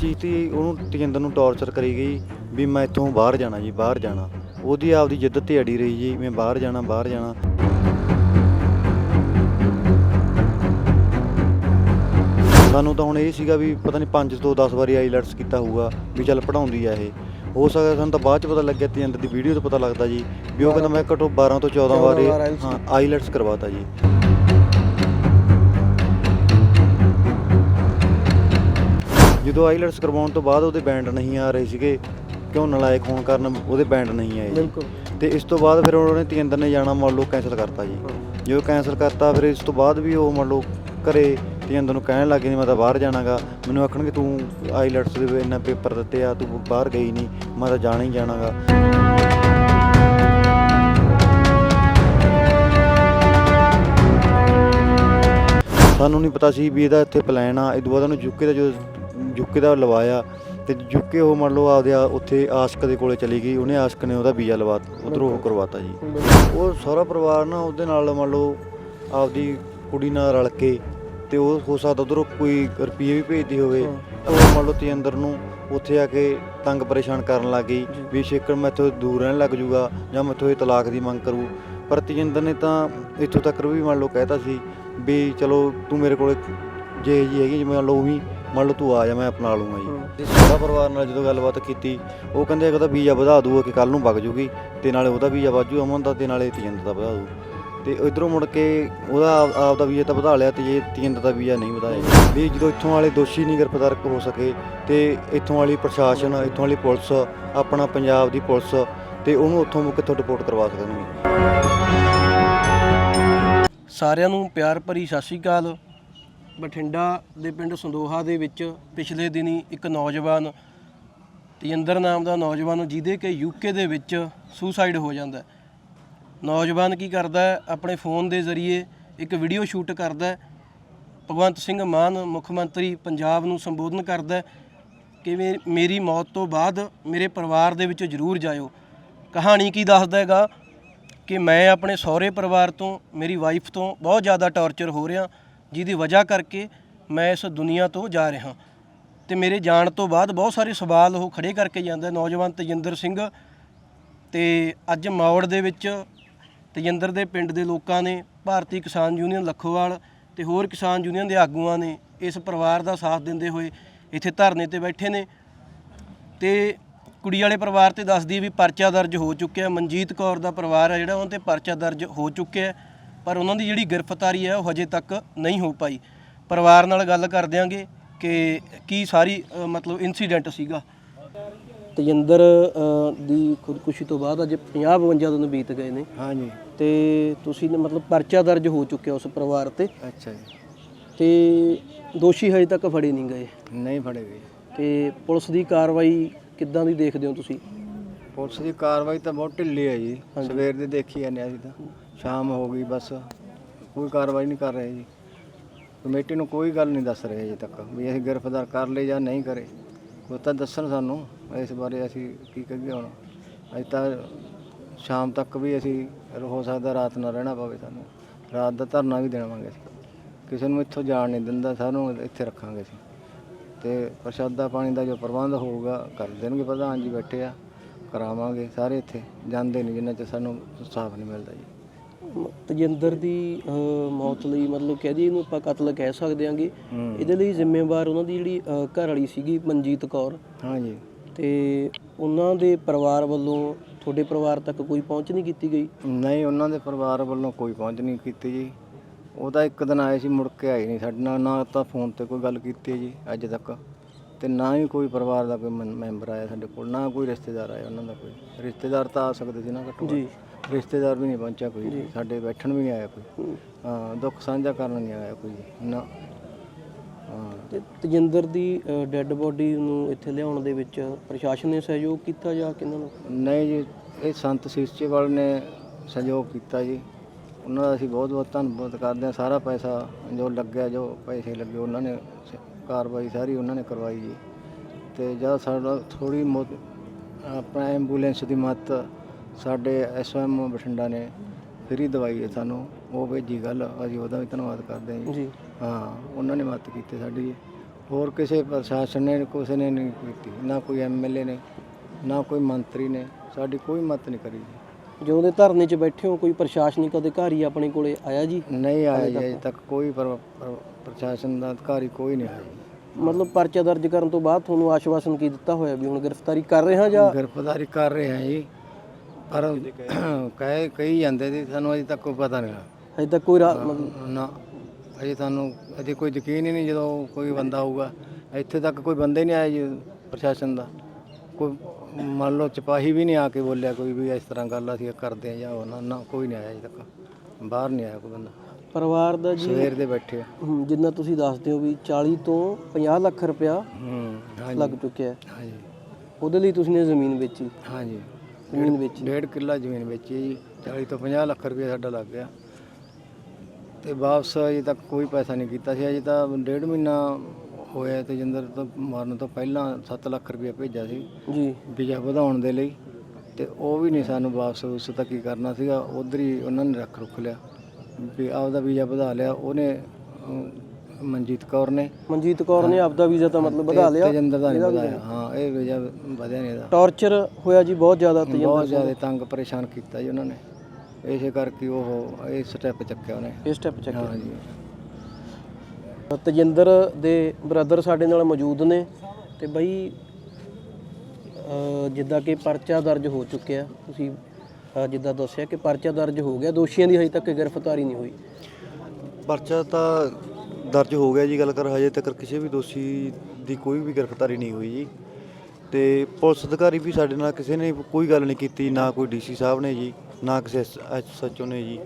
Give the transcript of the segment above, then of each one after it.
ਚੀਜ਼ ਦੀ ਉਹਨੂੰ ਤੇਜਿੰਦਰ ਨੂੰ ਟੌਰਚਰ ਕਰੀ ਗਈ ਵੀ ਮੈਂ ਇੱਥੋਂ ਬਾਹਰ ਜਾਣਾ ਜੀ ਬਾਹਰ ਜਾਣਾ। ਉਹਦੀ ਆਪਦੀ ਜਿੱਦ ਤੇ ਅੜੀ ਰਹੀ ਜੀ ਮੈਂ ਬਾਹਰ ਜਾਣਾ ਬਾਹਰ ਜਾਣਾ। ਸਾਨੂੰ ਤਾਂ ਹੁਣ ਇਹ ਸੀਗਾ ਵੀ ਪਤਾ ਨਹੀਂ 5 ਤੋਂ 10 ਵਾਰੀ ਆਈਲੈਟਸ ਕੀਤਾ ਹੋਊਗਾ ਵੀ ਚੱਲ ਪੜਾਉਂਦੀ ਆ ਇਹ। ਹੋ ਸਕਦਾ ਸਾਨੂੰ ਤਾਂ ਬਾਅਦ ਚ ਪਤਾ ਲੱਗਿਆ ਤੇਜਿੰਦਰ ਦੀ ਵੀਡੀਓ ਤੋਂ ਪਤਾ ਲੱਗਦਾ ਜੀ ਵੀ ਉਹ ਕਹਿੰਦਾ ਮੈਂ ਘੱਟੋ 12 ਤੋਂ 14 14 ਵਾਰੀ ਹਾਂ ਆਈਲੈਟਸ ਕਰਵਾਤਾ ਜੀ। ਜਦੋਂ ਆਈਲੈਟਸ ਕਰਵਾਉਣ ਤੋਂ ਬਾਅਦ ਉਹਦੇ ਬੈਂਡ ਨਹੀਂ ਆ ਰਹੇ ਸੀਗੇ ਕਿਉਂ ਨਲਾਇਕ ਹੋਣ ਕਾਰਨ ਉਹਦੇ ਬੈਂਡ ਨਹੀਂ ਆਏ। ਬਿਲਕੁਲ। ਤੇ ਇਸ ਤੋਂ ਬਾਅਦ ਫਿਰ ਉਹਨੇ ਤੇਜਿੰਦਰ ਨੇ ਜਾਣਾ ਮੰਨ ਲਓ ਕੈਂਸਲ ਕਰਤਾ ਜੀ। ਜਦੋਂ ਕੈਂਸਲ ਕਰਤਾ ਫਿਰ ਇਸ ਤੋਂ ਬਾਅਦ ਵੀ ਉਹ ਮੰਨ ਲਓ ਘਰੇ ਤੇਜਿੰਦਰ ਨੂੰ ਕਹਿਣ ਲੱਗੇ ਨਹੀਂ ਮੈਂ ਤਾਂ ਬਾਹਰ ਜਾਣਾਗਾ। ਮੈਨੂੰ ਆਖਣਗੇ ਤੂੰ ਆਈਲੈਟਸ ਦੇ ਇੰਨਾ ਪੇਪਰ ਦਿੱਤੇ ਆ ਤੂੰ ਬਾਹਰ ਗਈ ਨਹੀਂ ਮੈਂ ਤਾਂ ਜਾਣਾ ਹੀ ਜਾਣਾਗਾ। ਸਾਨੂੰ ਨਹੀਂ ਪਤਾ ਸੀ ਵੀ ਇਹਦਾ ਇੱਥੇ ਪਲਾਨ ਆ। ਇਹ ਬਾਅਦ ਉਹਨੂੰ ਯੂਕੇ ਦਾ ਜੋ ਯੂਕੇ ਦਾ ਲਵਾਇਆ ਤੇ ਯੂਕੇ ਉਹ ਮੰਨ ਲਓ ਆਪਦੇ ਆ- ਉੱਥੇ ਆਸ਼ਕ ਦੇ ਕੋਲੇ ਚਲੀ ਗਈ ਉਹਨੇ ਆਸ਼ਕ ਨੇ ਉਹਦਾ ਵੀਜ਼ਾ ਲਵਾ ਉਧਰੋਂ ਉਹ ਕਰਵਾਤਾ ਜੀ। ਉਹ ਸਾਰਾ ਪਰਿਵਾਰ ਨਾ ਉਹਦੇ ਨਾਲ ਮੰਨ ਲਓ ਆਪਦੀ ਕੁੜੀ ਨਾਲ ਰਲ ਕੇ ਤੇ ਉਹ ਹੋ ਸਕਦਾ ਉਧਰੋਂ ਕੋਈ ਰੁਪਈਏ ਵੀ ਭੇਜਦੀ ਹੋਵੇ। ਉਹ ਮੰਨ ਲਓ ਤੇਜਿੰਦਰ ਨੂੰ ਉੱਥੇ ਆ ਕੇ ਤੰਗ ਪਰੇਸ਼ਾਨ ਕਰਨ ਲੱਗ ਗਈ ਜੀ। ਵੀ ਸ਼ੇਕਰ ਮੈਥੋਂ ਦੂਰ ਰਹਿਣ ਲੱਗ ਜੂਗਾ ਜਾਂ ਮੈਥੋਂ ਇਹ ਤਲਾਕ ਦੀ ਮੰਗ ਕਰੂ। ਪਰ ਤੇਜਿੰਦਰ ਨੇ ਤਾਂ ਇੱਥੋਂ ਤੱਕ ਵੀ ਮੰਨ ਲਓ ਕਹਿਤਾ ਸੀ ਵੀ ਚਲੋ ਤੂੰ ਮੇਰੇ ਕੋਲੇ ਜੇ ਜੀ ਹੈਗੀ ਜਿਵੇਂ ਮੰਨ ਲਓ ਵੀ ਮੰਨ ਲਓ ਤੂੰ ਆ ਜਾ, ਮੈਂ ਅਪਣਾ ਲੂੰਗਾ ਜੀ। ਤੇ ਸਾਰਾ ਪਰਿਵਾਰ ਨਾਲ ਜਦੋਂ ਗੱਲਬਾਤ ਕੀਤੀ, ਉਹ ਕਹਿੰਦੇ ਇੱਕ ਤਾਂ ਵੀਜ਼ਾ ਵਧਾ ਦੂਗਾ ਕਿ ਕੱਲ ਨੂੰ ਵਗ ਜੂਗੀ, ਤੇ ਨਾਲੇ ਉਹਦਾ ਵੀਜ਼ਾ ਵਾਜੂ ਅਮਨ ਦਾ, ਤੇ ਨਾਲੇ ਤੇਜਿੰਦਰ ਦਾ ਵਧਾ ਦੂ ਤੇ ਇਧਰੋਂ ਮੁੜ ਕੇ ਉਹਦਾ ਆਪ ਦਾ ਵੀਜ਼ਾ ਤਾਂ ਵਧਾ ਲਿਆ ਤੇ ਜੇ ਤੇਜਿੰਦਰ ਦਾ ਵੀਜ਼ਾ ਨਹੀਂ ਵਧਾਇਆ। ਵੀ ਜਦੋਂ ਇੱਥੋਂ ਵਾਲੇ ਦੋਸ਼ੀ ਨਹੀਂ ਗ੍ਰਿਫਤਾਰ ਹੋ ਸਕੇ, ਤੇ ਇੱਥੋਂ ਵਾਲੀ ਪ੍ਰਸ਼ਾਸਨ, ਇੱਥੋਂ ਵਾਲੀ ਪੁਲਿਸ, ਆਪਣਾ ਪੰਜਾਬ ਦੀ ਪੁਲਿਸ, ਤੇ ਉਹਨੂੰ ਉੱਥੋਂ ਕਿੱਥੋਂ ਰਿਪੋਰਟ ਕਰਵਾ ਸਕਣਗੇ। ਸਾਰਿਆਂ ਨੂੰ ਪਿਆਰ ਭਰੀ ਸਤਿ ਸ਼੍ਰੀ ਅਕਾਲ। ਬਠਿੰਡਾ ਦੇ ਪਿੰਡ ਸੰਦੋਹਾ ਦੇ ਵਿੱਚ ਪਿਛਲੇ ਦਿਨੀ ਇੱਕ ਨੌਜਵਾਨ ਤੇਜਿੰਦਰ ਨਾਮ ਦਾ ਨੌਜਵਾਨ ਜਿਹਦੇ ਕਿ ਯੂਕੇ ਦੇ ਵਿੱਚ ਸੁਸਾਈਡ ਹੋ ਜਾਂਦਾ ਨੌਜਵਾਨ ਕੀ ਕਰਦਾ ਆਪਣੇ ਫੋਨ ਦੇ ਜ਼ਰੀਏ ਇੱਕ ਵੀਡੀਓ ਸ਼ੂਟ ਕਰਦਾ ਭਗਵੰਤ ਸਿੰਘ ਮਾਨ, ਮੁੱਖ ਮੰਤਰੀ ਪੰਜਾਬ ਨੂੰ ਸੰਬੋਧਨ ਕਰਦਾ ਕਿ ਮੇ- ਮੇਰੀ ਮੌਤ ਤੋਂ ਬਾਅਦ ਮੇਰੇ ਪਰਿਵਾਰ ਦੇ ਵਿੱਚ ਜ਼ਰੂਰ ਜਾਇਓ। ਕਹਾਣੀ ਕੀ ਦੱਸਦਾ ਹੈਗਾ? ਕਿ ਮੈਂ ਆਪਣੇ ਸਹੁਰੇ ਪਰਿਵਾਰ ਤੋਂ, ਮੇਰੀ ਵਾਈਫ ਤੋਂ ਬਹੁਤ ਜ਼ਿਆਦਾ ਟੌਰਚਰ ਹੋ ਰਿਹਾ। ਜਿਹਦੀ ਵਜ੍ਹਾ ਕਰਕੇ ਮੈਂ ਇਸ ਦੁਨੀਆ ਤੋਂ ਜਾ ਰਿਹਾ। ਤੇ ਮੇਰੇ ਜਾਣ ਤੋਂ ਬਾਅਦ ਬਹੁਤ ਸਾਰੇ ਸਵਾਲ ਉਹ ਖੜੇ ਕਰਕੇ ਜਾਂਦਾ ਨੌਜਵਾਨ ਤੇਜਿੰਦਰ ਸਿੰਘ ਤੇ ਅੱਜ ਮੌੜ ਦੇ ਵਿੱਚ ਤੇਜਿੰਦਰ ਦੇ ਪਿੰਡ ਦੇ ਲੋਕਾਂ ਨੇ, ਭਾਰਤੀ ਕਿਸਾਨ ਯੂਨੀਅਨ ਲੱਖੋਵਾਲ ਤੇ ਹੋਰ ਕਿਸਾਨ ਯੂਨੀਅਨ ਦੇ ਆਗੂਆਂ ਨੇ ਇਸ ਪਰਿਵਾਰ ਦਾ ਸਾਥ ਦਿੰਦੇ ਹੋਏ ਇੱਥੇ ਧਰਨੇ ਤੇ ਬੈਠੇ ਨੇ। ਤੇ ਕੁੜੀ ਵਾਲੇ ਪਰਿਵਾਰ ਤੇ ਦੱਸਦੀ ਵੀ ਪਰਚਾ ਦਰਜ ਹੋ ਚੁੱਕਿਆ। ਮਨਜੀਤ ਕੌਰ ਦਾ ਪਰਿਵਾਰ ਹੈ ਜਿਹੜਾ ਉਹਨਾਂ ਤੇ ਪਰਚਾ ਦਰਜ ਹੋ ਚੁੱਕਿਆ। ਪਰ ਉਹਨਾਂ ਦੀ ਜਿਹੜੀ ਗ੍ਰਿਫਤਾਰੀ ਹੈ ਉਹ ਹਜੇ ਤੱਕ ਨਹੀਂ ਹੋ ਪਾਈ। ਪਰਿਵਾਰ ਨਾਲ ਗੱਲ ਕਰ ਦਿਆਂਗੇ ਕਿ ਕੀ ਸਾਰੀ ਅ, ਮਤਲਬ ਇਨਸੀਡੈਂਟ ਸੀਗਾ। ਤੇਜਿੰਦਰ ਦੀ ਖੁਦਕੁਸ਼ੀ ਤੋਂ ਬਾਅਦ ਅੱਜ 50 52 ਦਿਨ ਬੀਤ ਗਏ ਨੇ। ਹਾਂਜੀ। ਤੇ ਤੁਸੀਂ ਨੇ ਮਤਲਬ ਪਰਚਾ ਦਰਜ ਹੋ ਚੁੱਕਿਆ ਉਸ ਪਰਿਵਾਰ ਤੇ। ਅੱਛਾ ਜੀ। ਤੇ ਦੋਸ਼ੀ ਹਜੇ ਤੱਕ ਫੜੇ ਨਹੀਂ ਗਏ। ਨਹੀਂ ਫੜੇ ਗਏ। ਤੇ ਪੁਲਿਸ ਦੀ ਕਾਰਵਾਈ ਕਿੱਦਾਂ ਦੀ ਦੇਖਦੇ ਹੋ ਤੁਸੀਂ? ਪੁਲਿਸ ਦੀ ਕਾਰਵਾਈ ਤਾਂ ਬਹੁਤ ਢਿੱਲੀ ਹੈ ਜੀ। ਸਵੇਰ ਦੇ ਦੇਖੀ ਜਾਂਦੇ ਅਸੀਂ ਤਾਂ। ਸ਼ਾਮ ਹੋ ਗਈ ਬਸ। ਕੋਈ ਕਾਰਵਾਈ ਨਹੀਂ ਕਰ ਰਹੇ ਜੀ। ਕਮੇਟੀ ਨੂੰ ਕੋਈ ਗੱਲ ਨਹੀਂ ਦੱਸ ਰਹੇ ਅਜੇ ਤੱਕ ਵੀ ਅਸੀਂ ਗ੍ਰਿਫਤਾਰ ਕਰ ਲਏ ਜਾਂ ਨਹੀਂ ਕਰੇ। ਉਹ ਤਾਂ ਦੱਸਣ ਸਾਨੂੰ ਇਸ ਬਾਰੇ ਅਸੀਂ ਕੀ ਕਹੀਏ ਹੁਣ। ਅਜੇ ਤਾਂ ਸ਼ਾਮ ਤੱਕ ਵੀ ਅਸੀਂ ਹੋ ਸਕਦਾ ਰਾਤ ਨਾ ਰਹਿਣਾ ਪਵੇ ਸਾਨੂੰ। ਰਾਤ ਦਾ ਧਰਨਾ ਵੀ ਦੇਵਾਂਗੇ ਅਸੀਂ। ਕਿਸੇ ਨੂੰ ਇੱਥੋਂ ਜਾਣ ਨਹੀਂ ਦਿੰਦਾ, ਸਾਨੂੰ ਇੱਥੇ ਰੱਖਾਂਗੇ ਅਸੀਂ। ਤੇ ਪ੍ਰਸ਼ਾਦਾ ਪਾਣੀ ਦਾ ਜੋ ਪ੍ਰਬੰਧ ਹੋਊਗਾ, ਕਰ ਦੇਣਗੇ ਪ੍ਰਧਾਨ ਜੀ ਬੈਠੇ ਆ। ਕਰਾਵਾਂਗੇ ਸਾਰੇ ਇੱਥੇ। ਜਾਂਦੇ ਨਹੀਂ ਜਿੰਨਾ ਚ ਸਾਨੂੰ ਇਨਸਾਫ ਨਹੀਂ ਮਿਲਦਾ ਜੀ। ਤੇਜਿੰਦਰ ਦੀ ਮੌਤ ਲਈ ਮਤਲਬ ਕਹਿ ਦਈਏ ਇਹਨੂੰ ਆਪਾਂ ਕਤਲ ਕਹਿ ਸਕਦੇ ਹਾਂਗੇ। ਹੂੰ। ਇਹਦੇ ਲਈ ਜ਼ਿੰਮੇਵਾਰ ਉਹਨਾਂ ਦੀ ਜਿਹੜੀ ਘਰ ਵਾਲੀ ਸੀਗੀ ਮਨਜੀਤ ਕੌਰ। ਹਾਂਜੀ। ਤੇ ਉਹਨਾਂ ਦੇ ਪਰਿਵਾਰ ਵੱਲੋਂ ਤੁਹਾਡੇ ਪਰਿਵਾਰ ਤੱਕ ਕੋਈ ਪਹੁੰਚ ਨਹੀਂ ਕੀਤੀ ਗਈ? ਨਹੀਂ ਉਹਨਾਂ ਦੇ ਪਰਿਵਾਰ ਵੱਲੋਂ ਕੋਈ ਪਹੁੰਚ ਨਹੀਂ ਕੀਤੀ ਜੀ। ਉਹ ਤਾਂ ਇੱਕ ਦਿਨ ਆਏ ਸੀ ਮੁੜ ਕੇ ਆਏ ਨਹੀਂ ਸਾਡੇ ਨਾਲ ਨਾ ਤਾਂ ਫੋਨ ਤੇ ਕੋਈ ਗੱਲ ਕੀਤੀ ਜੀ ਅੱਜ ਤੱਕ। ਤੇ ਨਾ ਹੀ ਕੋਈ ਪਰਿਵਾਰ ਦਾ ਕੋਈ ਮੈਂਬਰ ਆਇਆ ਸਾਡੇ ਕੋਲ ਨਾ ਕੋਈ ਰਿਸ਼ਤੇਦਾਰ ਆਇਆ ਉਹਨਾਂ ਦਾ ਕੋਈ। ਰਿਸ਼ਤੇਦਾਰ ਤਾਂ ਆ ਸਕਦੇ ਸੀ ਨਾ ਘੱਟ। ਜੀ। ਰਿਸ਼ਤੇਦਾਰ ਵੀ ਨਹੀਂ ਪਹੁੰਚਿਆ ਕੋਈ। ਸਾਡੇ ਬੈਠਣ ਵੀ ਨਹੀਂ ਆਇਆ ਕੋਈ। ਹੂੰ। ਦੁੱਖ ਸਾਂਝਾ ਕਰਨ ਨਹੀਂ ਆਇਆ ਕੋਈ। ਨਾ। ਹਾਂ। ਤੇ ਤੇਜਿੰਦਰ ਦੀ ਡੈੱਡ ਬੋਡੀ ਨੂੰ ਇੱਥੇ ਲਿਆਉਣ ਦੇ ਵਿੱਚ ਪ੍ਰਸ਼ਾਸਨ ਨੇ ਸਹਿਯੋਗ ਕੀਤਾ ਜਾਂ ਕਿਹਨਾਂ ਨੂੰ? ਨਹੀਂ ਜੀ ਇਹ ਸੰਤ ਸੀਸਚੇਵਾਲ ਨੇ ਸਹਿਯੋਗ ਕੀਤਾ ਜੀ। ਉਹਨਾਂ ਦਾ ਅਸੀਂ ਬਹੁਤ ਬਹੁਤ ਧੰਨਵਾਦ ਕਰਦੇ ਹਾਂ। ਸਾਰਾ ਪੈਸਾ ਜੋ ਲੱਗਿਆ ਜੋ ਪੈਸੇ ਲੱਗੇ ਉਹਨਾਂ ਨੇ ਸ- ਕਾਰਵਾਈ ਸਾਰੀ ਉਹਨਾਂ ਨੇ ਕਰਵਾਈ ਜੀ। ਤੇ ਜਦ ਸਾਡਾ ਥੋੜੀ ਆਪਣਾ ਐਂਬੂਲੈਂਸ ਦੀ ਮਤ ਸਾਡੇ ਐਸਐਮ ਬਠਿੰਡਾ ਨੇ ਫਰੀ ਦਵਾਈ ਹੈ ਸਾਨੂੰ ਉਹ ਭੇਜੀ ਗੱਲ ਅਸੀਂ ਉਹਦਾ ਵੀ ਧੰਨਵਾਦ ਕਰਦੇ ਹਾਂ ਜੀ। ਹਾਂ ਉਹਨਾਂ ਨੇ ਮਦਦ ਕੀਤੀ ਸਾਡੀ। ਹੋਰ ਕਿਸੇ ਪ੍ਰਸ਼ਾਸਨ ਨੇ ਕਿਸੇ ਨੇ ਨਹੀਂ ਕੀਤੀ ਨਾ ਕੋਈ ਐਮਐਲਏ ਨੇ ਨਾ ਕੋਈ ਮੰਤਰੀ ਨੇ ਸਾਡੀ ਕੋਈ ਮਤ ਨਹੀਂ ਕਰੀ ਜੀ। ਜਦੋਂ ਦੇ ਧਰਨੇ 'ਚ ਬੈਠੇ ਹੋ ਕੋਈ ਪ੍ਰਸ਼ਾਸਨਿਕ ਅਧਿਕਾਰੀ ਆਪਣੇ ਕੋਲੇ ਆਇਆ ਜੀ? ਨਹੀਂ ਆਇਆ ਜੀ ਅਜੇ ਤੱਕ ਕੋਈ ਪਰ- ਪਰ- ਪ੍ਰਸ਼ਾਸਨ ਦਾ ਅਧਿਕਾਰੀ ਕੋਈ ਨਹੀਂ ਆਇਆ ਜੀ। ਮਤਲਬ ਪਰਚਾ ਦਰਜ ਕਰਨ ਤੋਂ ਬਾਅਦ ਤੁਹਾਨੂੰ ਆਸ਼ਵਾਸਨ ਕੀ ਦਿੱਤਾ ਹੋਇਆ ਵੀ ਹੁਣ ਗ੍ਰਿਫਤਾਰੀ ਕਰ ਰਹੇ ਹਾਂ ਜਾਂ ਗ੍ਰਿਫਤਾਰੀ ਕਰ ਰਹੇ ਹਾਂ ਜੀ। ਪਰ ਕਹੇ ਕਹੀ ਜਾਂਦੇ ਸੀ ਸਾਨੂੰ ਅਜੇ ਤੱਕ ਕੋਈ ਪਤਾ ਨਹੀਂ ਹਜੇ ਤੱਕ ਕੋਈ ਰਾ- ਮਤਲਬ ਨਾ ਅਜੇ ਤੁਹਾਨੂੰ ਅਜੇ ਕੋਈ ਯਕੀਨ ਹੀ ਨਹੀਂ ਜਦੋਂ ਕੋਈ ਬੰਦਾ ਆਊਗਾ। ਇੱਥੇ ਤੱਕ ਕੋਈ ਬੰਦਾ ਨਹੀਂ ਆਇਆ ਜੀ ਪ੍ਰਸ਼ਾਸਨ ਦਾ। ਕੋਈ ਮੰਨ ਲਓ ਸਿਪਾਹੀ ਵੀ ਨਹੀਂ ਆ ਕੇ ਬੋਲਿਆ ਕੋਈ ਵੀ ਇਸ ਤਰ੍ਹਾਂ ਗੱਲ ਅਸੀਂ ਕਰਦੇ ਆ ਜਾਂ ਉਹ ਨਾ ਨਾ ਕੋਈ ਨਹੀਂ ਆਇਆ ਅਜੇ ਤੱਕ। ਬਾਹਰ ਨਹੀਂ ਆਇਆ ਕੋਈ ਬੰਦਾ। ਪਰਿਵਾਰ ਦਾ ਜੀ ਸਵੇਰ ਦੇ ਬੈਠੇ ਆ। ਹਮ, ਜਿੰਨਾ ਤੁਸੀਂ ਦੱਸਦੇ ਹੋ ਵੀ 40 ਤੋਂ 50 ਲੱਖ ਰੁਪਇਆ ਹੂੰ ਲੱਗ ਚੁੱਕਿਆ। ਹੈ ਹਾਂਜੀ। ਉਹਦੇ ਲਈ ਤੁਸੀਂ ਨੇ ਜ਼ਮੀਨ ਵੇਚੀ। ਹਾਂਜੀ। ਜ਼ਮੀਨ ਵੇਚੀ। ਡੇਢ ਕਿੱਲਾ ਜ਼ਮੀਨ ਵੇਚੀ ਜੀ। 40 ਤੋਂ 50 ਲੱਖ ਰੁਪਏ ਸਾਡਾ ਲੱਗ ਗਿਆ। ਤੇ ਵਾਪਸ ਅਜੇ ਤੱਕ ਕੋਈ ਪੈਸਾ ਨਹੀਂ ਕੀਤਾ ਸੀ। ਅਜੇ ਤਾਂ ਡੇਢ ਮਹੀਨਾ ਹੋਇਆ ਤੇ ਜਿੰਦਰ ਤੋਂ ਮਾਰਨ ਤੋਂ ਪਹਿਲਾਂ 7 ਲੱਖ ਰੁਪਏ ਭੇਜਿਆ ਸੀ ਜੀ। ਵੀਜ਼ਾ ਵਧਾਉਣ ਦੇ ਲਈ। ਤੇ ਉਹ ਵੀ ਨਹੀਂ ਸਾਨੂੰ ਵਾਪਸ ਉਸ ਤਾਂ ਕੀ ਕਰਨਾ ਸੀਗਾ। ਉਧਰ ਹੀ ਉਹਨਾਂ ਨੇ ਰੱਖ ਰੁੱਖ ਲਿਆ। ਵੀ ਆਪਦਾ ਵੀਜ਼ਾ ਵਧਾ ਲਿਆ। ਉਹਨੇ ਮਨਜੀਤ ਕੌਰ ਨੇ। ਮਨਜੀਤ ਕੌਰ ਨੇ ਆਪਦਾ ਵੀਜ਼ਾ ਤਾਂ ਮਤਲਬ ਵਧਾ ਲਿਆ। ਤੇਜਿੰਦਰ ਦਾ ਨਹੀਂ ਵਧਾਇਆ। ਹਾਂ ਇਹ ਵੀਜ਼ਾ ਵਧਿਆ ਨਹੀਂ ਇਹਦਾ। ਟਾਰਚਰ ਹੋਇਆ ਜੀ ਬਹੁਤ ਜ਼ਿਆਦਾ ਤੇਜਿੰਦਰ ਬਹੁਤ ਜ਼ਿਆਦਾ ਤੰਗ ਪਰੇਸ਼ਾਨ ਕੀਤਾ ਜੀ ਉਹਨਾਂ ਨੇ। ਇਸੇ ਕਰਕੇ ਉਹ ਇਹ ਸਟੈਪ ਚੱਕਿਆ ਉਹਨੇ। ਇਹ ਸਟੈਪ ਚੱਕਿਆ। ਹਾਂ ਜੀ। ਤਜਿੰਦਰ ਦੇ ਬ੍ਰਦਰ ਸਾਡੇ ਨਾਲ ਮੌਜੂਦ ਨੇ ਤੇ ਬਈ ਜਿੱਦਾਂ ਕਿ ਪਰਚਾ ਦਰਜ ਹੋ ਚੁੱਕਿਆ। ਤੁਸੀਂ ਜਿੱਦਾਂ ਦੱਸਿਆ ਕਿ ਪਰਚਾ ਦਰਜ ਹੋ ਗਿਆ। ਦੋਸ਼ੀਆਂ ਦੀ ਹਜੇ ਤੱਕ ਗ੍ਰਿਫਤਾਰੀ ਨਹੀਂ ਹੋਈ। ਪਰਚਾ ਤਾਂ ਦਰਜ ਹੋ ਗਿਆ ਜੀ, ਗੱਲ ਕਰ ਹਜੇ ਤੱਕ ਕਿਸੇ ਵੀ ਦੋਸ਼ੀ ਦੀ ਕੋਈ ਵੀ ਗ੍ਰਿਫਤਾਰੀ ਨਹੀਂ ਹੋਈ ਜੀ। ਤੇ ਪੁਲਿਸ ਅਧਿਕਾਰੀ ਵੀ ਸਾਡੇ ਨਾਲ ਕਿਸੇ ਨੇ ਕੋਈ ਗੱਲ ਨਹੀਂ ਕੀਤੀ, ਨਾ ਕੋਈ ਡੀਸੀ ਸਾਹਿਬ ਨੇ ਜੀ, ਨਾ ਕਿਸੇ ਐਸਐਚਓ ਨੇ ਜੀ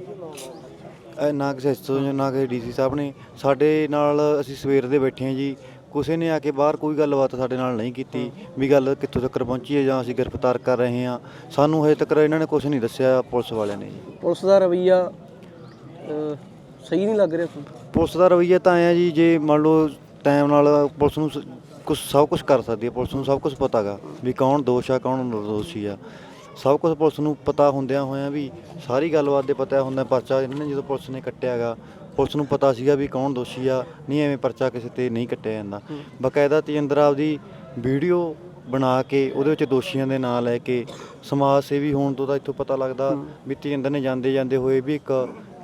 ਇਹ ਨਾ ਕਿਸੇ ਐਸਐਚਓ ਨੇ, ਨਾ ਕਿਸੇ ਡੀਸੀ ਸਾਹਿਬ ਨੇ। ਸਾਡੇ ਨਾਲ ਅਸੀਂ ਸਵੇਰ ਦੇ ਬੈਠੇ ਹਾਂ ਜੀ, ਕਿਸੇ ਨੇ ਆ ਕੇ ਬਾਹਰ ਕੋਈ ਗੱਲਬਾਤ ਸਾਡੇ ਨਾਲ ਨਹੀਂ ਕੀਤੀ, ਵੀ ਗੱਲ ਕਿੱਥੋਂ ਤੱਕ ਪਹੁੰਚੀ ਹੈ ਜਾਂ ਅਸੀਂ ਗ੍ਰਿਫਤਾਰ ਕਰ ਰਹੇ ਹਾਂ। ਸਾਨੂੰ ਹਜੇ ਤੱਕ ਇਹਨਾਂ ਨੇ ਕੁਝ ਨਹੀਂ ਦੱਸਿਆ ਪੁਲਿਸ ਵਾਲਿਆਂ ਨੇ ਜੀ। ਪੁਲਿਸ ਦਾ ਰਵਈਆ ਸਹੀ ਨਹੀਂ ਲੱਗ ਰਿਹਾ ਤੁਹਾਨੂੰ? ਪੁਲਿਸ ਦਾ ਰਵੱਈਆ ਤਾਂ ਆਇਆ ਜੀ ਜੇ ਮੰਨ ਲਓ ਟਾਈਮ ਨਾਲ ਪੁਲਿਸ ਨੂੰ ਕੁਝ ਸਭ ਕੁਝ ਕਰ ਸਕਦੀ ਹੈ ਪੁਲਿਸ ਨੂੰ ਸਭ ਕੁਝ ਪਤਾਗਾ ਵੀ ਕੌਣ ਦੋਸ਼ ਆ ਕੌਣ ਦੋਸ਼ੀ ਆ। ਸਭ ਕੁਝ ਪੁਲਿਸ ਨੂੰ ਪਤਾ ਹੁੰਦਿਆਂ ਹੋਇਆਂ ਵੀ ਸਾਰੀ ਗੱਲਬਾਤ ਦੇ ਪਤਾ ਹੁੰਦਾ ਪਰਚਾ ਇਹਨਾਂ ਨੇ ਜਦੋਂ ਪੁਲਿਸ ਨੇ ਕੱਟਿਆਗਾ ਪੁਲਿਸ ਨੂੰ ਪਤਾ ਸੀਗਾ ਵੀ ਕੌਣ ਦੋਸ਼ੀ ਆ ਨਹੀਂ ਐਵੇਂ ਪਰਚਾ ਕਿਸੇ ਤੇ ਨਹੀਂ ਕੱਟਿਆ ਜਾਂਦਾ। ਬਕਾਇਦਾ ਤੇਜਿੰਦਰ ਆਪਦੀ ਵੀਡੀਓ ਬਣਾ ਕੇ ਉਹਦੇ ਵਿੱਚ ਦੋਸ਼ੀਆਂ ਦੇ ਨਾਂ ਲੈ ਕੇ ਸਮਾਜ ਸੇਵੀ ਹੋਣ ਤੋਂ ਤਾਂ ਇੱਥੋਂ ਪਤਾ ਲੱਗਦਾ ਵੀ ਤੇਜਿੰਦਰ ਨੇ ਜਾਂਦੇ ਜਾਂਦੇ ਹੋਏ ਵੀ ਇੱਕ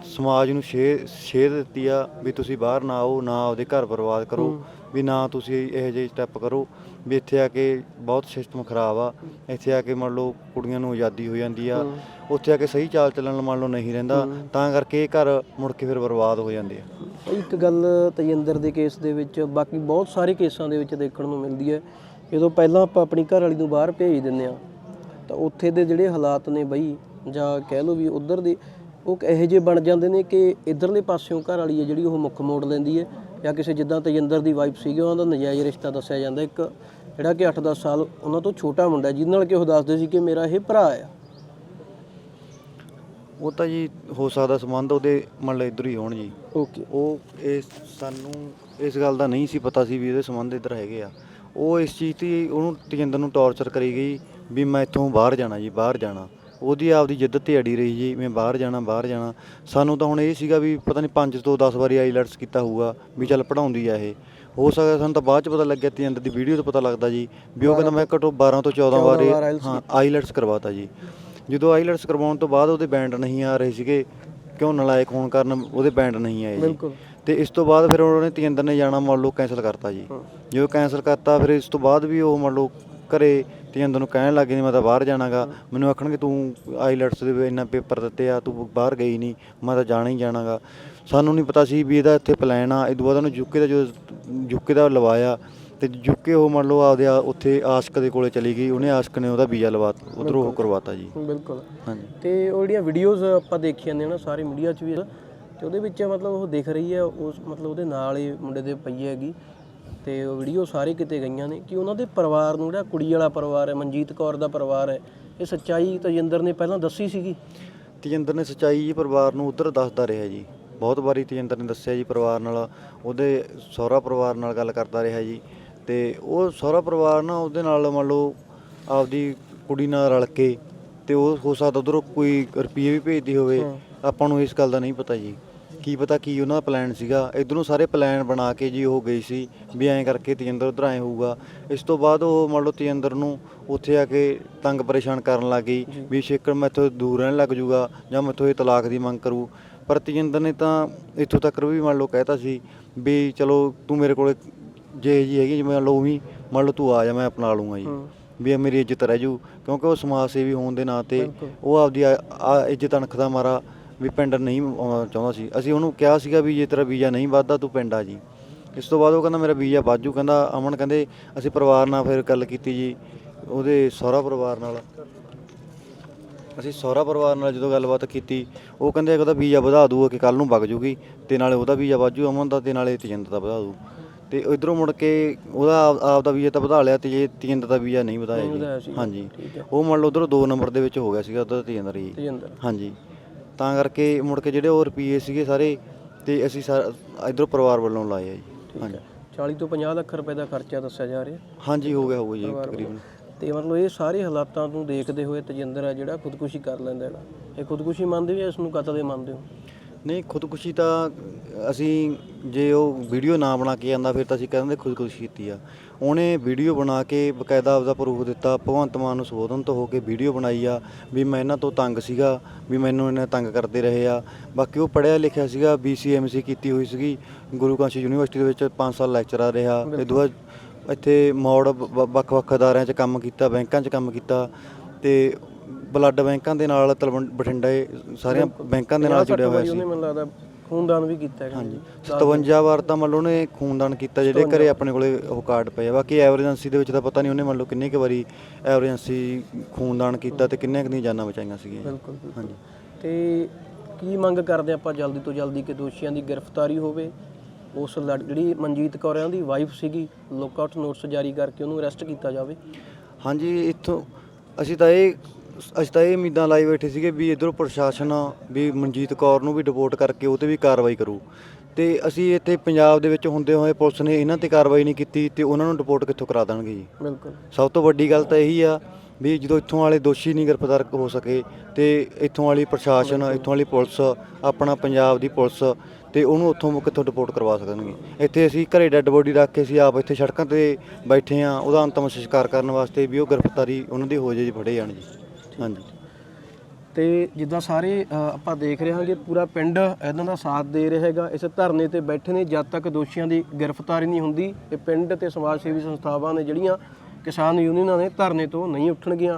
ਸਮਾਜ ਨੂੰ ਸ਼ੇਰ ਸ਼ੇਰ ਦਿੱਤੀ ਆ ਵੀ ਤੁਸੀਂ ਬਾਹਰ ਨਾ ਆਓ ਨਾ ਆਪਦੇ ਘਰ ਬਰਬਾਦ ਕਰੋ ਵੀ ਨਾ ਤੁਸੀਂ ਇਹੋ ਜਿਹੇ ਸਟੈਪ ਕਰੋ ਵੀ ਇੱਥੇ ਆ ਕੇ ਬਹੁਤ ਸਿਸਟਮ ਖਰਾਬ ਆ। ਇੱਥੇ ਆ ਕੇ ਮੰਨ ਲਓ ਕੁੜੀਆਂ ਨੂੰ ਆਜ਼ਾਦੀ ਹੋ ਜਾਂਦੀ ਆ। ਉੱਥੇ ਆ ਕੇ ਸਹੀ ਚਾਲ ਚੱਲਣ ਮੰਨ ਲਓ ਨਹੀਂ ਰਹਿੰਦਾ ਤਾਂ ਕਰਕੇ ਇਹ ਘਰ ਮੁੜ ਕੇ ਫਿਰ ਬਰਬਾਦ ਹੋ ਜਾਂਦੇ ਆ। ਇੱਕ ਗੱਲ ਤਜਿੰਦਰ ਦੇ ਕੇਸ ਦੇ ਵਿੱਚ ਬਾਕੀ ਬਹੁਤ ਸਾਰੇ ਕੇਸਾਂ ਦੇ ਵਿੱਚ ਦੇਖਣ ਨੂੰ ਮਿਲਦੀ ਹੈ। ਜਦੋਂ ਪਹਿਲਾਂ ਆਪਾਂ ਆਪਣੀ ਘਰ ਵਾਲੀ ਨੂੰ ਬਾਹਰ ਭੇਜ ਦਿੰਦੇ ਆ ਤਾਂ ਉੱਥੇ ਦੇ ਜਿਹੜੇ ਹਾਲਾਤ ਨੇ ਬਈ ਜਾਂ ਕਹਿ ਲਓ ਵੀ ਉਧਰ ਦੇ ਉਹ ਇਹੋ ਜਿਹੇ ਬਣ ਜਾਂਦੇ ਨੇ ਕਿ ਇਧਰਲੇ ਪਾਸਿਓਂ ਘਰ ਵਾਲੀ ਹੈ ਜਿਹੜੀ ਉਹ ਮੁੱਖ ਮੋੜ ਲੈਂਦੀ ਹੈ ਜਾਂ ਕਿਸੇ ਜਿੱਦਾਂ ਤਜਿੰਦਰ ਦੀ ਵਾਈਫ ਸੀਗੀ ਉਹਨਾਂ ਦਾ ਨਜਾਇਜ਼ ਰਿਸ਼ਤਾ ਦੱਸਿਆ ਜਾਂਦਾ। ਇੱਕ ਜਿਹੜਾ ਕਿ 8-10 ਸਾਲ ਉਹਨਾਂ ਤੋਂ ਛੋਟਾ ਮੁੰਡਾ ਜਿਹਦੇ ਨਾਲ ਕਿ ਉਹ ਦੱਸਦੇ ਸੀ ਕਿ ਮੇਰਾ ਇਹ ਭਰਾ ਆ। ਉਹ ਤਾਂ ਜੀ ਹੋ ਸਕਦਾ ਸੰਬੰਧ ਉਹਦੇ ਮੰਨ ਲਓ ਇੱਧਰ ਹੀ ਹੋਣ ਜੀ। ਓਕੇ। ਉਹ ਇਸ ਸਾਨੂੰ ਇਸ ਗੱਲ ਦਾ ਨਹੀਂ ਸੀ ਪਤਾ ਸੀ ਵੀ ਇਹਦੇ ਸੰਬੰਧ ਇੱਧਰ ਹੈਗੇ ਆ। ਉਹ ਇਸ ਚੀਜ਼ ਦੀ ਉਹਨੂੰ ਤੇਜਿੰਦਰ ਨੂੰ ਟੌਰਚਰ ਕਰੀ ਗਈ ਵੀ ਮੈਂ ਇੱਥੋਂ ਬਾਹਰ ਜਾਣਾ ਜੀ ਬਾਹਰ ਜਾਣਾ। ਉਹਦੀ ਆਪਦੀ ਜਿੱਦਤ ਤੇ ਅੜੀ ਰਹੀ ਜੀ ਮੈਂ ਬਾਹਰ ਜਾਣਾ ਬਾਹਰ ਜਾਣਾ। ਸਾਨੂੰ ਤਾਂ ਹੁਣ ਇਹ ਸੀਗਾ ਵੀ ਪਤਾ ਨਹੀਂ 5 ਤੋਂ 10 ਵਾਰੀ ਆਈਲੈਟਸ ਕੀਤਾ ਹੋਊਗਾ ਵੀ ਚੱਲ ਪੜਾਉਂਦੀ ਆ ਇਹ। ਹੋ ਸਕਦਾ ਸਾਨੂੰ ਤਾਂ ਬਾਅਦ ਚ ਪਤਾ ਲੱਗਿਆ ਤੇਜਿੰਦਰ ਦੀ ਵੀਡੀਓ ਤੋਂ ਪਤਾ ਲੱਗਦਾ ਜੀ ਵੀ ਉਹ ਕਹਿੰਦਾ ਮੈਂ ਘੱਟੋ 12 ਤੋਂ 14 ਵਾਰ ਹਾਂ ਆਈਲੈਟਸ ਕਰਵਾਤਾ ਜੀ। ਜਦੋਂ ਆਈਲੈਟਸ ਕਰਵਾਉਣ ਤੋਂ ਬਾਅਦ ਉਹਦੇ ਬੈਂਡ ਨਹੀਂ ਆ ਰਹੇ ਸੀਗੇ ਕਿਉਂ ਨਲਾਇਕ ਹੋਣ ਕਾਰਨ ਉਹਦੇ ਬੈਂਡ ਨਹੀਂ ਆਏ ਜੀ। ਬਿਲਕੁਲ। ਤੇ ਇਸ ਤੋਂ ਬਾਅਦ ਫਿਰ ਉਹਨੇ ਤੇਜਿੰਦਰ ਨੇ ਜਾਣਾ ਮੰਨ ਲਓ ਕੈਂਸਲ ਕਰਤਾ ਜੀ। ਜਦੋਂ ਕੈਂਸਲ ਕਰਤਾ ਫਿਰ ਇਸ ਤੋਂ ਬਾਅਦ ਵੀ ਉਹ ਮੰਨ ਲਓ ਘਰੇ ਤੇਜਿੰਦਰ ਨੂੰ ਕਹਿਣ ਲੱਗੇ ਨਹੀਂ ਮੈਂ ਤਾਂ ਬਾਹਰ ਜਾਣਾਗਾ। ਮੈਨੂੰ ਆਖਣਗੇ ਤੂੰ ਆਈਲੈਟਸ ਦੇ ਇੰਨਾ ਪੇਪਰ ਦਿੱਤੇ ਆ ਤੂੰ ਬਾਹਰ ਗਈ ਨਹੀਂ ਮੈਂ ਤਾਂ ਜਾਣਾ ਹੀ ਜਾਣਾਗਾ। ਸਾਨੂੰ ਨਹੀਂ ਪਤਾ ਸੀ ਵੀ ਇਹਦਾ ਇੱਥੇ ਪਲਾਨ ਆ। ਇਹ ਤੋਂ ਬਾਅਦ ਉਹਨੂੰ ਯੂਕੇ ਦਾ ਜੋ ਯੂਕੇ ਦਾ ਲਵਾਇਆ ਤੇ ਯੂਕੇ ਉਹ ਮੰਨ ਲਓ ਆਪਦੇ ਆ- ਉੱਥੇ ਆਸ਼ਕ ਦੇ ਕੋਲੇ ਚਲੀ ਗਈ। ਉਹਨੇ ਆਸ਼ਕ ਨੇ ਉਹਦਾ ਵੀਜ਼ਾ ਲਵਾ ਉਧਰੋਂ ਉਹ ਕਰਵਾਤਾ ਜੀ। ਬਿਲਕੁਲ। ਹਾਂਜੀ। ਤੇ ਉਹ ਜਿਹੜੀਆਂ ਵੀਡੀਓਜ਼ ਆਪਾਂ ਦੇਖੀਆਂ ਨੇ ਨਾ ਸਾਰੇ ਮੀਡੀਆ 'ਚ ਵੀ ਤੇ ਉਹਦੇ ਵਿੱਚ ਮਤਲਬ ਉਹ ਦਿਖ ਰਹੀ ਹੈ ਉਸ ਮਤਲਬ ਉਹਦੇ ਨਾਲ ਹੀ ਮੁੰਡੇ ਦੇ ਪਈ ਹੈਗੀ। ਤੇ ਉਹ ਵੀਡੀਓ ਸਾਰੇ ਕਿਤੇ ਗਈਆਂ ਨੇ ਕਿ ਉਹਨਾਂ ਦੇ ਪਰਿਵਾਰ ਨੂੰ ਜਿਹੜਾ ਕੁੜੀ ਵਾਲਾ ਪਰਿਵਾਰ ਹੈ ਮਨਜੀਤ ਕੌਰ ਦਾ ਪਰਿਵਾਰ ਹੈ ਇਹ ਸੱਚਾਈ ਤਜਿੰਦਰ ਨੇ ਪਹਿਲਾਂ ਦੱਸੀ ਸੀਗੀ? ਤੇਜਿੰਦਰ ਨੇ ਸੱਚਾਈ ਜੀ ਪਰਿਵਾਰ ਨੂੰ ਉਧਰ ਦੱਸਦਾ ਰਿਹਾ ਜੀ। ਬਹੁਤ ਵਾਰੀ ਤੇਜਿੰਦਰ ਨੇ ਦੱਸਿਆ ਜੀ ਪਰਿਵਾਰ ਨਾਲ ਉਹਦੇ ਸਹੁਰਾ ਪਰਿਵਾਰ ਨਾਲ ਗੱਲ ਕਰਦਾ ਰਿਹਾ ਜੀ। ਤੇ ਉਹ ਸਹੁਰਾ ਪਰਿਵਾਰ ਨਾ ਉਹਦੇ ਨਾਲ ਮੰਨ ਲਓ ਆਪਦੀ ਕੁੜੀ ਨਾਲ ਰਲ ਕੇ ਤੇ ਉਹ ਹੋ ਸਕਦਾ ਉਧਰੋਂ ਕੋਈ ਰੁਪਈਏ ਵੀ ਭੇਜਦੀ ਹੋਵੇ ਆਪਾਂ ਨੂੰ ਇਸ ਗੱਲ ਦਾ ਨਹੀਂ ਪਤਾ ਜੀ। ਕੀ ਪਤਾ ਕੀ ਉਹਨਾਂ ਦਾ ਪਲਾਨ ਸੀਗਾ। ਇਧਰੋਂ ਸਾਰੇ ਪਲਾਨ ਬਣਾ ਕੇ ਜੀ ਉਹ ਗਈ ਸੀ ਵੀ ਐਂ ਕਰਕੇ ਤੇਜਿੰਦਰ ਉਧਰ ਐਂ ਹੋਊਗਾ। ਇਸ ਤੋਂ ਬਾਅਦ ਉਹ ਮੰਨ ਲਓ ਤੇਜਿੰਦਰ ਨੂੰ ਉੱਥੇ ਆ ਕੇ ਤੰਗ ਪਰੇਸ਼ਾਨ ਕਰਨ ਲੱਗ ਗਈ ਵੀ ਸ਼ੇਖਰ ਮੈਥੋਂ ਦੂਰ ਰਹਿਣ ਲੱਗ ਜੂਗਾ ਜਾਂ ਮੈਥੋਂ ਇਹ ਤਲਾਕ ਦੀ ਮੰਗ ਕਰੂ। ਪਰ ਤੇਜਿੰਦਰ ਨੇ ਤਾਂ ਇੱਥੋਂ ਤੱਕ ਵੀ ਮੰਨ ਲਓ ਕਹਿਤਾ ਸੀ ਵੀ ਚਲੋ ਤੂੰ ਮੇਰੇ ਕੋਲੇ ਜੇ ਜੀ ਹੈਗੀ ਜਿਵੇਂ ਲਓ ਵੀ ਮੰਨ ਲਓ ਤੂੰ ਆ ਜਾ ਮੈਂ ਅਪਣਾ ਲੂੰਗਾ ਜੀ। ਵੀ ਇਹ ਮੇਰੀ ਇੱਜ਼ਤ ਰਹਿ ਜੂ ਕਿਉਂਕਿ ਉਹ ਸਮਾਜ ਸੇਵੀ ਹੋਣ ਦੇ ਨਾਤੇ। ਉਹ ਆਪਦੀ ਇੱਜ਼ਤ ਅਣਖ ਦਾ ਮਾਰਾ ਵੀ ਪਿੰਡ ਨਹੀਂ ਆਉਣਾ ਚਾਹੁੰਦਾ ਸੀ। ਅਸੀਂ ਉਹਨੂੰ ਕਿਹਾ ਸੀਗਾ ਵੀ ਜੇ ਤੇਰਾ ਵੀਜ਼ਾ ਨਹੀਂ ਵੱਧਦਾ ਤੂੰ ਪਿੰਡ ਆ ਜੀ। ਇਸ ਤੋਂ ਬਾਅਦ ਉਹ ਕਹਿੰਦਾ ਮੇਰਾ ਵੀਜ਼ਾ ਵਾਜੂ ਕਹਿੰਦਾ ਅਮਨ ਕਹਿੰਦੇ ਅਸੀਂ ਪਰਿਵਾਰ ਨਾਲ ਫਿਰ ਗੱਲ ਕੀਤੀ ਜੀ ਉਹਦੇ ਸਹੁਰਾ ਪਰਿਵਾਰ ਨਾਲ। ਅਸੀਂ ਸਹੁਰਾ ਪਰਿਵਾਰ ਨਾਲ ਜਦੋਂ ਗੱਲਬਾਤ ਕੀਤੀ ਉਹ ਕਹਿੰਦੇ ਉਹਦਾ ਵੀਜ਼ਾ ਵਧਾ ਦੂਗਾ ਕਿ ਕੱਲ ਨੂੰ ਵਗ ਜੂਗੀ ਤੇ ਨਾਲੇ ਉਹਦਾ ਵੀਜ਼ਾ ਵਾਜੂ ਅਮਨ ਦਾ ਤੇ ਨਾਲੇ ਤੇਜਿੰਦਰ ਦਾ ਵਧਾ ਦੂ ਤੇ ਇਧਰੋਂ ਮੁੜ ਕੇ ਉਹਦਾ ਆਪ ਦਾ ਵੀਜ਼ਾ ਤਾਂ ਵਧਾ ਲਿਆ ਤੇ ਜੇ ਤੇਜਿੰਦਰ ਦਾ ਵੀਜ਼ਾ ਨਹੀਂ ਵਧਾਇਆ ਜੀ। ਹਾਂਜੀ। ਉਹ ਮੰਨ ਲਓ ਉਧਰੋਂ 2 ਨੰਬਰ ਦੇ ਵਿੱਚ ਹੋ ਗਿਆ ਸੀਗਾ ਉਧਰ ਤੇਜਿੰਦਰ ਜੀ ਹਾਂਜੀ। ਤਾਂ ਕਰਕੇ ਮੁੜ ਕੇ ਜਿਹੜੇ ਉਹ ਰੁਪਏ ਸੀਗੇ ਸਾਰੇ ਤੇ ਅਸੀਂ ਇਧਰੋਂ ਪਰਿਵਾਰ ਵੱਲੋਂ ਲਾਏ ਆ ਜੀ। ਹਾਂਜੀ। 40 ਤੋਂ 50 ਲੱਖ ਰੁਪਏ ਦਾ ਖਰਚਾ ਦੱਸਿਆ ਜਾ ਰਿਹਾ। ਹਾਂਜੀ ਹੋ ਗਿਆ ਹੋਊਗਾ ਜੀ ਪਰਿਵਾਰ ਤਕਰੀਬਨ। ਤੇ ਮਤਲਬ ਇਹ ਸਾਰੇ ਹਾਲਾਤਾਂ ਨੂੰ ਦੇਖਦੇ ਹੋਏ ਤਜਿੰਦਰ ਆ ਜਿਹੜਾ ਖੁਦਕੁਸ਼ੀ ਕਰ ਲੈਂਦਾ ਇਹ ਖੁਦਕੁਸ਼ੀ ਮੰਨਦੇ ਹੋ ਜਾਂ ਇਸ ਨੂੰ ਕਤਲ ਦੇ ਮੰਨਦੇ ਹੋ? ਨਹੀਂ ਖੁਦਕੁਸ਼ੀ ਤਾਂ ਅਸੀਂ ਜੇ ਉਹ ਵੀਡੀਓ ਨਾ ਬਣਾ ਕੇ ਆਂਦਾ, ਫਿਰ ਤਾਂ ਅਸੀਂ ਕਹਿੰਦੇ ਖੁਦਕੁਸ਼ੀ ਕੀਤੀ ਆ। ਉਹਨੇ ਵੀਡੀਓ ਬਣਾ ਕੇ ਬਕਾਇਦਾ ਆਪਦਾ ਪ੍ਰੂਫ ਦਿੱਤਾ, ਭਗਵੰਤ ਮਾਨ ਨੂੰ ਸੰਬੋਧਨ ਤੋਂ ਹੋ ਕੇ ਵੀਡੀਓ ਬਣਾਈ ਆ, ਵੀ ਮੈਂ ਇਹਨਾਂ ਤੋਂ ਤੰਗ ਸੀਗਾ, ਵੀ ਮੈਨੂੰ ਇਹਨੇ ਤੰਗ ਕਰਦੇ ਰਹੇ ਆ। ਬਾਕੀ ਉਹ ਪੜ੍ਹਿਆ ਲਿਖਿਆ ਸੀਗਾ BCMC ਕੀਤੀ ਹੋਈ ਸੀਗੀ, ਗੁਰੂ ਕਾਸ਼ੀ ਯੂਨੀਵਰਸਿਟੀ ਦੇ ਵਿੱਚ 5 ਸਾਲ ਲੈਕਚਰਰ ਰਿਹਾ। ਇਹ ਤੋਂ ਬਾਅਦ ਇੱਥੇ ਮੌੜ ਵੱਖ-ਵੱਖ ਅਦਾਰਿਆਂ 'ਚ ਕੰਮ ਕੀਤਾ, ਬੈਂਕਾਂ 'ਚ ਕੰਮ ਕੀਤਾ ਤੇ ਬਲੱਡ ਬੈਂਕਾਂ ਦੇ ਨਾਲ ਤਲਵੰਡ ਬਠਿੰਡੇ ਸਾਰੀਆਂ ਬੈਂਕਾਂ ਦੇ ਨਾਲ ਜੁੜਿਆ ਹੋਇਆ ਸੀ। ਉਹਨੇ ਮੈਨੂੰ ਲੱਗਦਾ ਖੂਨਦਾਨ ਵੀ ਕੀਤਾ ਹੈਗਾ ਹਾਂਜੀ। 57 ਵਾਰ ਤਾਂ ਮੰਨ ਲਓ ਉਹਨੇ ਖੂਨਦਾਨ ਕੀਤਾ ਜਿਹੜੇ ਘਰੇ ਆਪਣੇ ਕੋਲੇ ਉਹ ਕਾਰਡ ਪਏ ਆ। ਬਾਕੀ ਐਮਰਜੈਂਸੀ ਦੇ ਵਿੱਚ ਤਾਂ ਪਤਾ ਨਹੀਂ ਉਹਨੇ ਮੰਨ ਲਓ ਕਿੰਨੀ ਕੁ ਵਾਰੀ ਐਮਰਜੈਂਸੀ ਖੂਨਦਾਨ ਕੀਤਾ ਤੇ ਕਿੰਨੇ ਕੁ ਦੀਆਂ ਜਾਨਾਂ ਬਚਾਈਆਂ ਸੀਗੀਆਂ। ਬਿਲਕੁਲ। ਹਾਂਜੀ। ਤੇ ਕੀ ਮੰਗ ਕਰਦੇ ਆਪਾਂ ਜਲਦੀ ਤੋਂ ਜਲਦੀ ਕਿ ਦੋਸ਼ੀਆਂ ਦੀ ਗ੍ਰਿਫਤਾਰੀ ਹੋਵੇ? ਉਸ ਜਿਹੜੀ ਮਨਜੀਤ ਕੌਰਿਆਂ ਦੀ ਵਾਈਫ ਸੀਗੀ ਲੁੱਕਆਊਟ ਨੋਟਿਸ ਜਾਰੀ ਕਰਕੇ ਉਹਨੂੰ ਅਰੈਸਟ ਕੀਤਾ ਜਾਵੇ। ਹਾਂਜੀ ਇੱਥੋਂ ਅਸੀਂ ਤਾਂ ਇਹ ਅਸੀਂ ਤਾਂ ਇਹ ਉਮੀਦਾਂ ਲਾਈ ਬੈਠੇ ਸੀਗੇ ਵੀ ਇਧਰੋਂ ਪ੍ਰਸ਼ਾਸਨ ਵੀ ਮਨਜੀਤ ਕੌਰ ਨੂੰ ਵੀ ਡਿਪੋਰਟ ਕਰਕੇ ਉਹ ਤੇ ਵੀ ਕਾਰਵਾਈ ਕਰੂ। ਤੇ ਅਸੀਂ ਇੱਥੇ ਪੰਜਾਬ ਦੇ ਵਿੱਚ ਹੁੰਦੇ ਹੋਏ ਪੁਲਿਸ ਨੇ ਇਹਨਾਂ ਤੇ ਕਾਰਵਾਈ ਨਹੀਂ ਕੀਤੀ ਤੇ ਉਹਨਾਂ ਨੂੰ ਡਿਪੋਰਟ ਕਿੱਥੋਂ ਕਰਾ ਦੇਣਗੇ ਜੀ? ਬਿਲਕੁਲ। ਸਭ ਤੋਂ ਵੱਡੀ ਗੱਲ ਤਾਂ ਇਹੀ ਆ ਵੀ ਜਦੋਂ ਇੱਥੋਂ ਵਾਲੇ ਦੋਸ਼ੀ ਨਹੀਂ ਗ੍ਰਿਫਤਾਰ ਹੋ ਸਕੇ ਤੇ ਇੱਥੋਂ ਵਾਲੀ ਪ੍ਰਸ਼ਾਸਨ ਇੱਥੋਂ ਵਾਲੀ ਪੁਲਿਸ ਆਪਣਾ ਪੰਜਾਬ ਦੀ ਪੁਲਿਸ ਤੇ ਉਹਨੂੰ ਉੱਥੋਂ ਕਿੱਥੋਂ ਡਿਪੋਰਟ ਕਰਵਾ ਸਕਣਗੇ। ਇੱਥੇ ਅਸੀਂ ਘਰੇ ਡੈੱਡ ਬੋਡੀ ਰੱਖ ਕੇ ਅਸੀਂ ਆਪ ਇੱਥੇ ਸੜਕਾਂ ਤੇ ਬੈਠੇ ਆ ਉਹਦਾ ਅੰਤਮ ਸੰਸਕਾਰ ਕਰਨ ਵਾਸਤੇ ਵੀ ਉਹ ਗ੍ਰਿਫਤਾਰੀ ਉਹਨਾਂ ਦੀ ਹੋ ਜੇ ਜੀ ਫੜੇ ਜਾਣ ਜੀ। ਹਾਂਜੀ। ਤੇ ਜਿੱਦਾਂ ਸਾਰੇ ਅ, ਆਪਾਂ ਦੇਖ ਰਹੇ ਹਾਂ ਹਾਂਗੇ ਪੂਰਾ ਪਿੰਡ ਇਹਨਾਂ ਦਾ ਸਾਥ ਦੇ ਰਿਹਾ ਹੈਗਾ। ਇਸ ਧਰਨੇ ਤੇ ਬੈਠੇ ਨੇ ਜਦ ਤੱਕ ਦੋਸ਼ੀਆਂ ਦੀ ਗ੍ਰਿਫਤਾਰੀ ਨਹੀਂ ਹੁੰਦੀ ਇਹ ਪਿੰਡ ਤੇ ਸਮਾਜ ਸੇਵੀ ਸੰਸਥਾਵਾਂ ਨੇ ਜਿਹੜੀਆਂ ਕਿਸਾਨ ਯੂਨੀਅਨਾਂ ਨੇ ਧਰਨੇ ਤੋਂ ਨਹੀਂ ਉੱਠਣਗੀਆਂ।